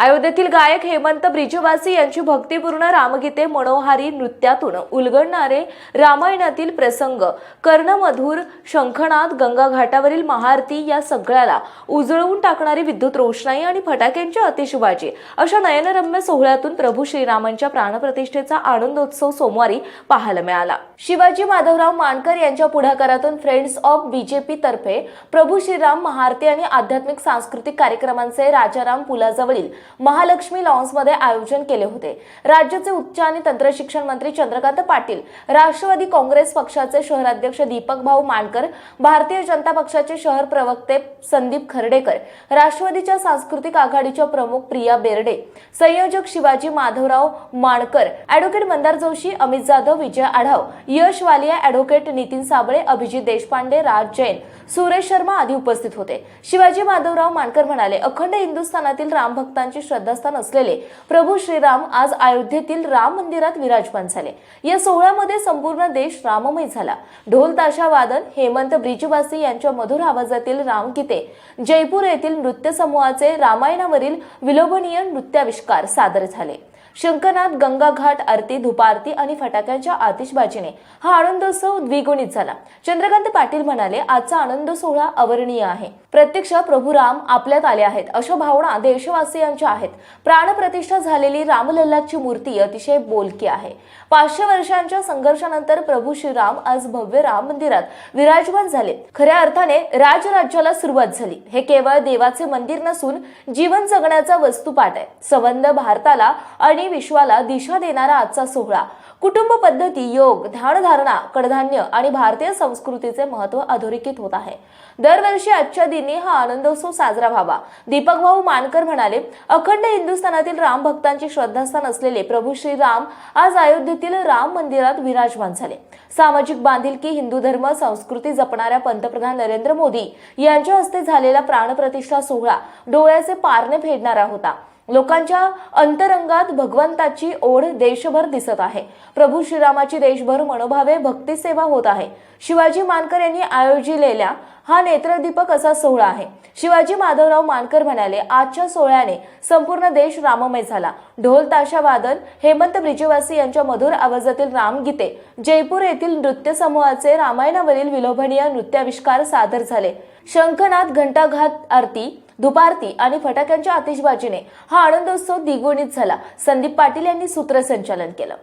अयोध्येतील गायक हेमंत ब्रिजवासी यांची भक्तिपूर्ण रामगीते मनोहारी नृत्यातून उलगडणारे रामायणातील प्रसंग कर्णमधुर शंखनाद गंगा घाटावरील महाआरती या सगळ्याला उजळवून टाकणारी विद्युत रोषणाई आणि फटाक्यांची अतिशबाजी अशा नयनरम्य सोहळ्यातून प्रभू श्रीरामांच्या प्राणप्रतिष्ठेचा आनंदोत्सव सोमवारी पाहायला मिळाला. शिवाजी माधवराव मानकर यांच्या पुढाकारातून फ्रेंड्स ऑफ बीजेपी तर्फे प्रभू श्रीराम महाआरती आणि आध्यात्मिक सांस्कृतिक कार्यक्रमांचे राजाराम पुलाजवळील महालक्ष्मी लॉन्समध्ये आयोजन केले होते. राज्याचे उच्च आणि तंत्रशिक्षण मंत्री चंद्रकांत पाटील राष्ट्रवादी काँग्रेस पक्षाचे शहराध्यक्ष दीपक भाऊ मानकर भारतीय जनता पक्षाचे शहर प्रवक्ते संदीप खर्डेकर राष्ट्रवादीच्या सांस्कृतिक आघाडीच्या प्रमुख प्रिया बेर्डे संयोजक शिवाजी माधवराव माणकर ऍडव्होकेट मंदार जोशी अमित जाधव विजय आढाव यश वालिया ऍडव्होकेट नितीन साबळे अभिजित देशपांडे राज जैन सुरेश शर्मा आदी उपस्थित होते. शिवाजी माधवराव मानकर म्हणाले अखंड हिंदुस्थानातील राम भक्तांचे श्रद्धास्थान असलेले प्रभू श्रीराम आज अयोध्येतील राम मंदिरात विराजमान झाले. या सोहळ्यामध्ये संपूर्ण देश राममय झाला. ढोल ताशा वादन हेमंत ब्रिजवासी यांच्या मधुर आवाजातील रामगीते जयपूर येथील नृत्य समूहाचे रामायणावरील विलोभनीय नृत्याविष्कार सादर झाले. शंकरनाथ गंगाघाट आरती धुपारती आणि फटाक्यांच्या आतिषबाजीने हा आनंदोत्सव द्विगुणित झाला. चंद्रकांत पाटील म्हणाले आजचा आनंद सोहळा अवर्णीय आहे. प्रत्यक्ष प्रभू राम आपल्यात आले आहेत. अशा भावना देशवासियांच्या आहेत. प्राणप्रतिष्ठा झालेली रामलल्लाची मूर्ती अतिशय बोलकी आहे. पाचशे वर्षांच्या संघर्षानंतर प्रभू श्रीराम आज भव्य राम मंदिरात विराजमान झाले. खऱ्या अर्थाने राजराज्याला सुरुवात झाली. हे केवळ देवाचे मंदिर नसून जीवन जगण्याचा वस्तुपाठ आहे. संबंध भारताला आणि आणि विश्वाला दिशा देणारा आजचा सोहळा. कुटुंब पद्धती योग ध्यानधारणा कडधान्य आणि भारतीय संस्कृतीचे महत्त्व अधोरेखित होत आहे. दरवर्षी आजच्या दिनी हा आनंदोत्सव साजरा व्हावा. दीपक भाऊ मानकर म्हणाले अखंड हिंदुस्थानातील राम भक्तांचे श्रद्धास्थान असलेले प्रभू श्री राम आज अयोध्येतील राम मंदिरात विराजमान झाले. सामाजिक बांधिलकी हिंदू धर्म संस्कृती जपणाऱ्या पंतप्रधान नरेंद्र मोदी यांच्या हस्ते झालेला प्राणप्रतिष्ठा सोहळा डोळ्याचे पारणे फेडणारा होता. लोकांच्या अंतरंगात भगवंताची ओढ देशभर दिसत आहे. प्रभू श्रीरामाची देशभर मनोभावे भक्तिसेवा होत आहे. शिवाजी मानकर यांनी आयोजिलेल्या हा नेत्रदीपक असा सोहळा आहे. शिवाजी माधवराव मानकर म्हणाले आजच्या सोहळ्याने संपूर्ण देश राममय झाला. ढोल ताशा वादन हेमंत ब्रिजवासी यांच्या मधुर आवाजातील रामगीते जयपूर येथील नृत्य समूहाचे रामायणावरील विलोभनीय नृत्याविष्कार सादर झाले. शंखनाथ घंटाघात आरती दुपारती आणि फटाक्यांच्या आतिषबाजीने हा आनंदोत्सव द्विगुणित झाला. संदीप पाटील यांनी सूत्रसंचालन केलं.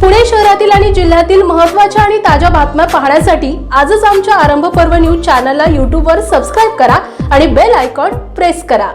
पुणे शहरातील आणि जिल्ह्यातील महत्त्वाच्या आणि ताज्या बातम्या पाहण्यासाठी आजच आमच्या आरंभ पर्व न्यूज चॅनलला यूट्यूबवर सबस्क्राईब करा आणि बेल आयकॉन प्रेस करा.